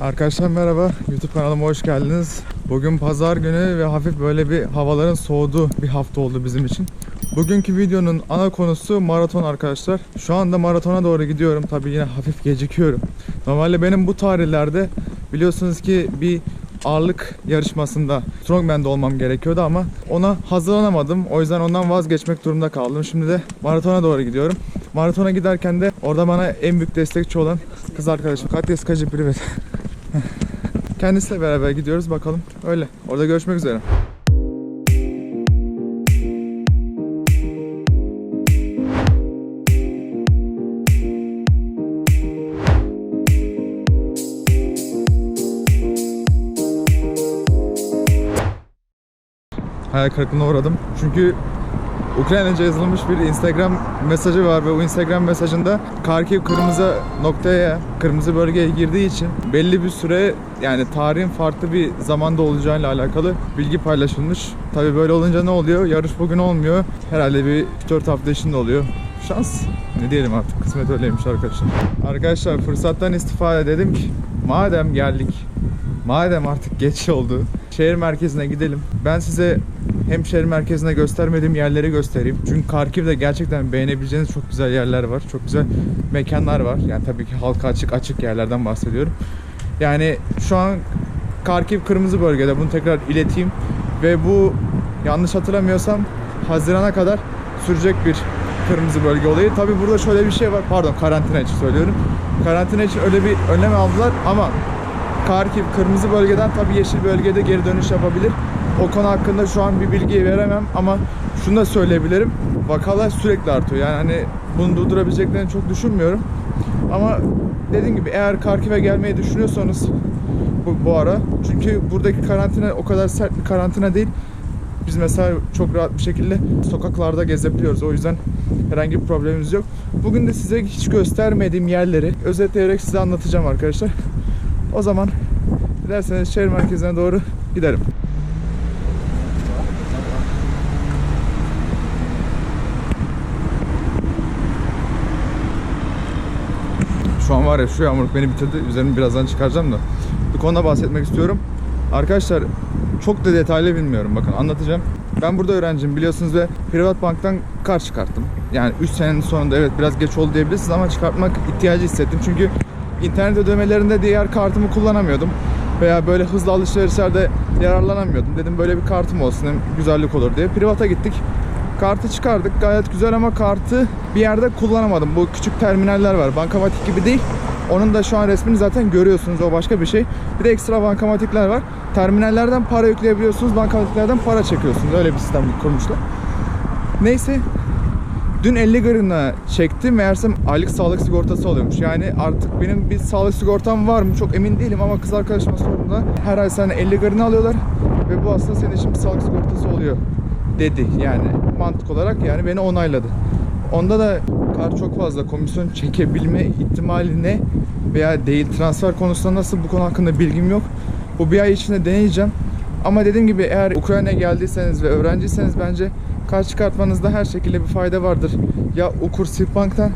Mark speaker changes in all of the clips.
Speaker 1: Arkadaşlar merhaba. YouTube kanalıma hoş geldiniz. Bugün pazar günü ve hafif böyle bir havaların soğuduğu bir hafta oldu bizim için. Bugünkü videonun ana konusu maraton arkadaşlar. Şu anda maratona doğru gidiyorum. Tabii yine hafif gecikiyorum. Normalde benim bu tarihlerde biliyorsunuz ki bir ağırlık yarışmasında Strongman'da olmam gerekiyordu ama ona hazırlanamadım. O yüzden ondan vazgeçmek durumunda kaldım. Şimdi de maratona doğru gidiyorum. Maratona giderken de orada bana en büyük destekçi olan kız arkadaşım Katya Skacı Privet. Kendisiyle beraber gidiyoruz bakalım. Öyle. Orada görüşmek üzere. Hayal kırıklığına uğradım. Çünkü Ukraynaca yazılmış bir Instagram mesajı var ve o Instagram mesajında Kharkiv kırmızı noktaya, kırmızı bölgeye girdiği için belli bir süre yani tarihin farklı bir zamanda olacağıyla alakalı bilgi paylaşılmış. Tabi böyle olunca ne oluyor? Yarış bugün olmuyor. Herhalde bir 4 hafta içinde oluyor. Şans. Ne diyelim artık kısmet öyleymiş arkadaşlar. Arkadaşlar fırsattan istifade dedim ki madem geldik Madem artık geç oldu, şehir merkezine gidelim. Ben size hem şehir merkezine göstermediğim yerleri göstereyim. Çünkü Karkiv'de gerçekten beğenebileceğiniz çok güzel yerler var. Çok güzel mekanlar var. Yani tabii ki halka açık açık yerlerden bahsediyorum. Yani şu an Karkiv kırmızı bölgede. Bunu tekrar ileteyim. Ve bu yanlış hatırlamıyorsam Haziran'a kadar sürecek bir kırmızı bölge olayı. Tabii burada şöyle bir şey var. Pardon karantina için söylüyorum. Karantina için öyle bir önlem aldılar ama Karkiv kırmızı bölgeden tabii yeşil bölgede geri dönüş yapabilir. O konu hakkında şu an bir bilgi veremem ama şunu da söyleyebilirim. Vakalar sürekli artıyor. Yani hani bunu durdurabileceklerini çok düşünmüyorum. Ama dediğim gibi eğer Karkiv'e gelmeyi düşünüyorsanız bu, bu ara çünkü buradaki karantina o kadar sert bir karantina değil. Biz mesela çok rahat bir şekilde sokaklarda gezebiliyoruz. O yüzden herhangi bir problemimiz yok. Bugün de size hiç göstermediğim yerleri özetleyerek size anlatacağım arkadaşlar. O zaman dilerseniz şehir merkezine doğru gidelim. Şu an var ya şu yağmur beni bitirdi. Üzerimi birazdan çıkaracağım da. Bir konuda bahsetmek istiyorum. Arkadaşlar çok da detaylı bilmiyorum. Bakın anlatacağım. Ben burada öğrenciyim biliyorsunuz ve privat banktan kart çıkarttım. Yani 3 senenin sonunda evet biraz geç oldu diyebilirsiniz ama çıkartmak ihtiyacı hissettim. Çünkü internet ödemelerinde diğer kartımı kullanamıyordum. Veya böyle hızlı alışverişlerde yararlanamıyordum. Dedim böyle bir kartım olsun hem güzellik olur diye. Privata gittik. Kartı çıkardık gayet güzel ama kartı bir yerde kullanamadım. Bu küçük terminaller var. Bankamatik gibi değil. Onun da şu an resmini zaten görüyorsunuz. O başka bir şey. Bir de ekstra bankamatikler var. Terminallerden para yükleyebiliyorsunuz. Bankamatiklerden para çekiyorsunuz. Öyle bir sistem kurmuşlar. Neyse Dün 50 grına çektim. Meğersem aylık sağlık sigortası oluyormuş. Yani artık benim bir sağlık sigortam var mı çok emin değilim ama kız arkadaşıma sorduğumda her ay sana 50 grını alıyorlar ve bu aslında senin için bir sağlık sigortası oluyor dedi. Yani mantık olarak yani beni onayladı. Onda da kar çok fazla komisyon çekebilme ihtimali ne veya değil transfer konusunda nasıl bu konu hakkında bilgim yok. Bu bir ay içinde deneyeceğim. Ama dediğim gibi eğer Ukrayna'ya geldiyseniz ve öğrenciyseniz bence kart çıkartmanızda her şekilde bir fayda vardır. Ya Ukur Bank'tan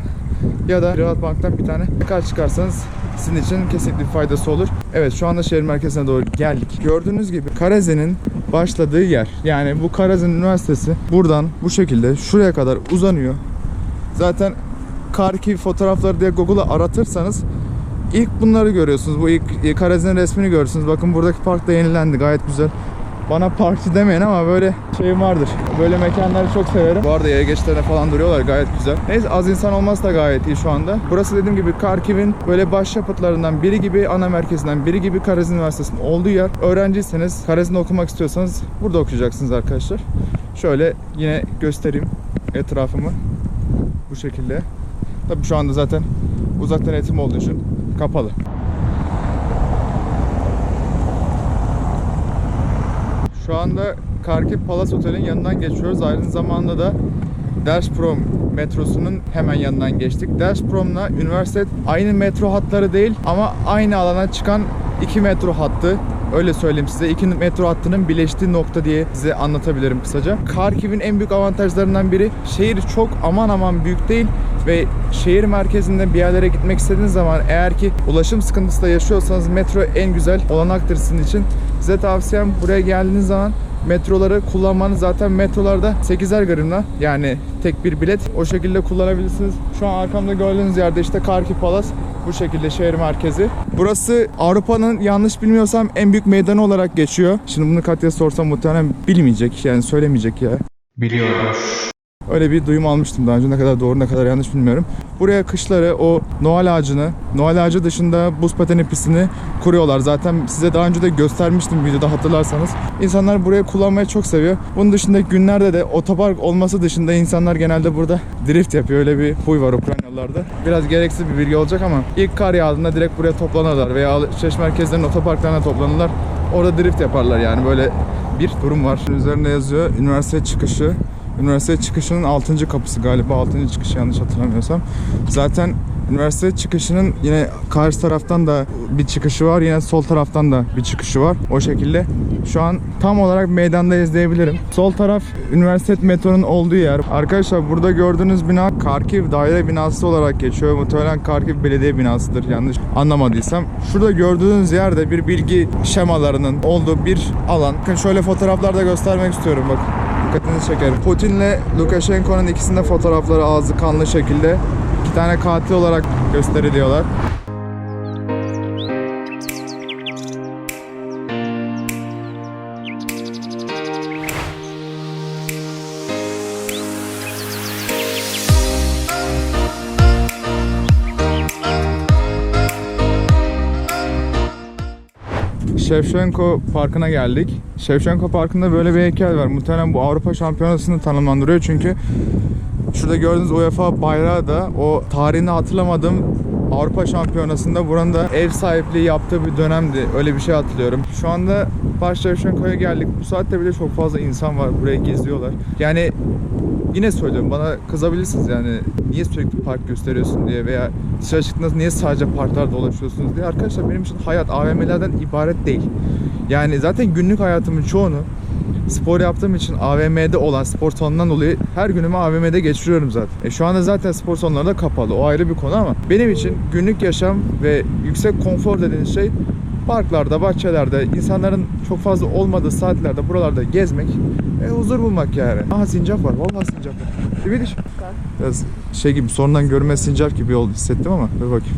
Speaker 1: ya da Privat Bank'tan bir tane kart çıkarsanız sizin için kesinlikle faydası olur. Evet şu anda şehir merkezine doğru geldik. Gördüğünüz gibi Karazen'in başladığı yer. Yani bu Karazen Üniversitesi buradan bu şekilde şuraya kadar uzanıyor. Zaten Karkiv fotoğrafları diye Google'a aratırsanız ilk bunları görüyorsunuz. Bu ilk Karazen'in resmini görürsünüz. Bakın buradaki park da yenilendi. Gayet güzel. Bana parkçı demeyin ama böyle şeyim vardır. Böyle mekanları çok severim. Bu arada yaya geçişlerine falan duruyorlar gayet güzel. Neyse az insan olması da gayet iyi şu anda. Burası dediğim gibi Karkiv'in böyle başyapıtlarından biri gibi, ana merkezinden biri gibi Karazin Üniversitesi'nin olduğu yer. Öğrenciyseniz, Karazin'de okumak istiyorsanız burada okuyacaksınız arkadaşlar. Şöyle yine göstereyim etrafımı. Bu şekilde. Tabii şu anda zaten uzaktan eğitim olduğu için kapalı. Şu anda Karkiv Palace Otel'in yanından geçiyoruz. Aynı zamanda da Dersprom metrosunun hemen yanından geçtik. Dersprom'la üniversite aynı metro hatları değil ama aynı alana çıkan iki metro hattı. Öyle söyleyeyim size. İki metro hattının birleştiği nokta diye size anlatabilirim kısaca. Kharkiv'in en büyük avantajlarından biri şehir çok aman aman büyük değil ve şehir merkezinde bir yerlere gitmek istediğiniz zaman eğer ki ulaşım sıkıntısı da yaşıyorsanız metro en güzel olanaktır sizin için. Size tavsiyem buraya geldiğiniz zaman metroları kullanmanız zaten metrolarda 8'er gramla yani tek bir bilet o şekilde kullanabilirsiniz. Şu an arkamda gördüğünüz yerde işte Karki Palas bu şekilde şehir merkezi. Burası Avrupa'nın yanlış bilmiyorsam en büyük meydanı olarak geçiyor. Şimdi bunu Katya sorsam muhtemelen bilmeyecek yani söylemeyecek ya. Öyle bir duyum almıştım daha önce ne kadar doğru ne kadar yanlış bilmiyorum. Buraya kışları o Noel ağacını, Noel ağacı dışında buz pateni pistini kuruyorlar. Zaten size daha önce de göstermiştim videoda hatırlarsanız. İnsanlar buraya kullanmayı çok seviyor. Bunun dışında günlerde de otopark olması dışında insanlar genelde burada drift yapıyor. Öyle bir huy var Ukraynalılarda. Biraz gereksiz bir bilgi olacak ama ilk kar yağdığında direkt buraya toplanırlar veya alışveriş merkezlerinin otoparklarına toplanırlar. Orada drift yaparlar yani böyle bir durum var. Üzerinde yazıyor üniversite çıkışı Üniversite çıkışının 6. kapısı galiba 6. çıkış yanlış hatırlamıyorsam. Zaten üniversite çıkışının yine karşı taraftan da bir çıkışı var. Yine sol taraftan da bir çıkışı var. O şekilde şu an tam olarak meydanda izleyebilirim. Sol taraf üniversite metronun olduğu yer. Arkadaşlar burada gördüğünüz bina Karkiv daire binası olarak geçiyor. Muhtemelen Karkiv belediye binasıdır yanlış anlamadıysam. Şurada gördüğünüz yerde bir bilgi şemalarının olduğu bir alan. Bakın şöyle fotoğraflarda göstermek istiyorum bakın dikkatinizi çekerim. Putin'le Lukashenko'nun ikisinde fotoğrafları ağzı kanlı şekilde iki tane katil olarak gösteriliyorlar. Şevşenko Parkı'na geldik. Şevşenko Parkı'nda böyle bir heykel var. Muhtemelen bu Avrupa Şampiyonası'nı tanımlandırıyor çünkü şurada gördüğünüz UEFA bayrağı da o tarihini hatırlamadığım Avrupa Şampiyonası'nda buranın da ev sahipliği yaptığı bir dönemdi. Öyle bir şey hatırlıyorum. Şu anda Baş Şevşenko'ya geldik. Bu saatte bile çok fazla insan var. Buraya geziyorlar. Yani yine söylüyorum bana kızabilirsiniz yani niye sürekli park gösteriyorsun diye veya dışarı çıktığınızda niye sadece parklarda dolaşıyorsunuz diye. Arkadaşlar benim için hayat AVM'lerden ibaret değil. Yani zaten günlük hayatımın çoğunu spor yaptığım için AVM'de olan spor salonundan dolayı her günümü AVM'de geçiriyorum zaten. E şu anda zaten spor salonları da kapalı. O ayrı bir konu ama benim için günlük yaşam ve yüksek konfor dediğiniz şey parklarda, bahçelerde, insanların çok fazla olmadığı saatlerde buralarda gezmek ve huzur bulmak yani. Aha sincap var. Vallahi sincap var. Bir biliş. Biraz şey gibi sonradan görme sincap gibi oldu hissettim ama dur bakayım.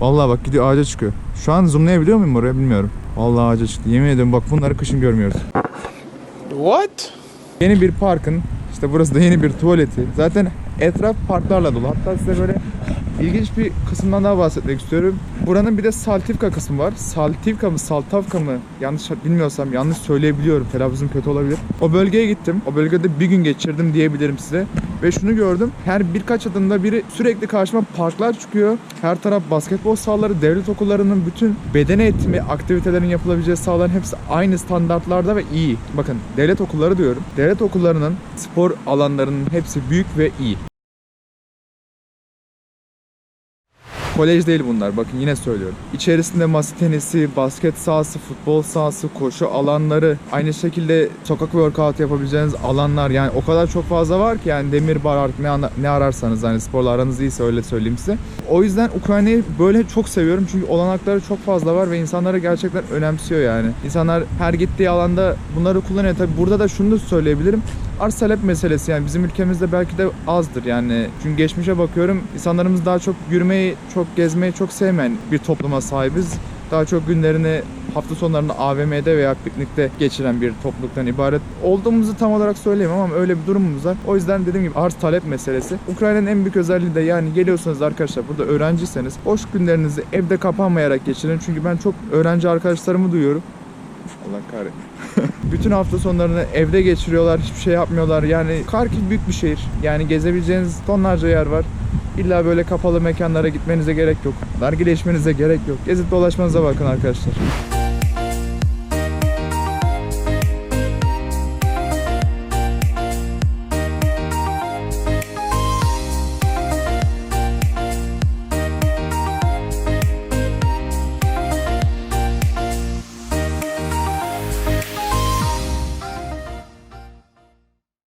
Speaker 1: Vallahi bak gidiyor ağaca çıkıyor. Şu an zoomlayabiliyor muyum oraya bilmiyorum. Vallahi ağaca çıktı. Yemin ediyorum bak bunları kışın görmüyoruz.
Speaker 2: What?
Speaker 1: Yeni bir parkın işte burası da yeni bir tuvaleti. Zaten etraf parklarla dolu. Hatta size böyle ilginç bir kısımdan daha bahsetmek istiyorum. Buranın bir de Saltivka kısmı var. Saltivka mı Saltavka mı yanlış bilmiyorsam yanlış söyleyebiliyorum. Telaffuzum kötü olabilir. O bölgeye gittim. O bölgede bir gün geçirdim diyebilirim size. Ve şunu gördüm. Her birkaç adımda biri sürekli karşıma parklar çıkıyor. Her taraf basketbol sahaları, devlet okullarının bütün beden eğitimi aktivitelerin yapılabileceği sahaların hepsi aynı standartlarda ve iyi. Bakın devlet okulları diyorum. Devlet okullarının spor alanlarının hepsi büyük ve iyi. Kolej değil bunlar bakın yine söylüyorum. İçerisinde masa tenisi, basket sahası, futbol sahası, koşu alanları, aynı şekilde sokak workout yapabileceğiniz alanlar yani o kadar çok fazla var ki yani demir bar artık ne, ne ararsanız hani sporla aranız iyiyse öyle söyleyeyim size. O yüzden Ukrayna'yı böyle çok seviyorum çünkü olanakları çok fazla var ve insanları gerçekten önemsiyor yani. İnsanlar her gittiği alanda bunları kullanıyor. Tabi burada da şunu da söyleyebilirim arz talep meselesi yani bizim ülkemizde belki de azdır yani. Çünkü geçmişe bakıyorum insanlarımız daha çok yürümeyi, çok gezmeyi çok sevmeyen bir topluma sahibiz. Daha çok günlerini hafta sonlarını AVM'de veya piknikte geçiren bir topluluktan ibaret olduğumuzu tam olarak söyleyemem ama öyle bir durumumuz var. O yüzden dediğim gibi arz talep meselesi. Ukrayna'nın en büyük özelliği de yani geliyorsanız arkadaşlar burada öğrenciyseniz boş günlerinizi evde kapanmayarak geçirin. Çünkü ben çok öğrenci arkadaşlarımı duyuyorum. Allah kahretsin. Bütün hafta sonlarını evde geçiriyorlar, hiçbir şey yapmıyorlar. Yani Karkiv büyük bir şehir. Yani gezebileceğiniz tonlarca yer var. İlla böyle kapalı mekanlara gitmenize gerek yok. Nargile gerek yok. Gezip dolaşmanıza bakın arkadaşlar.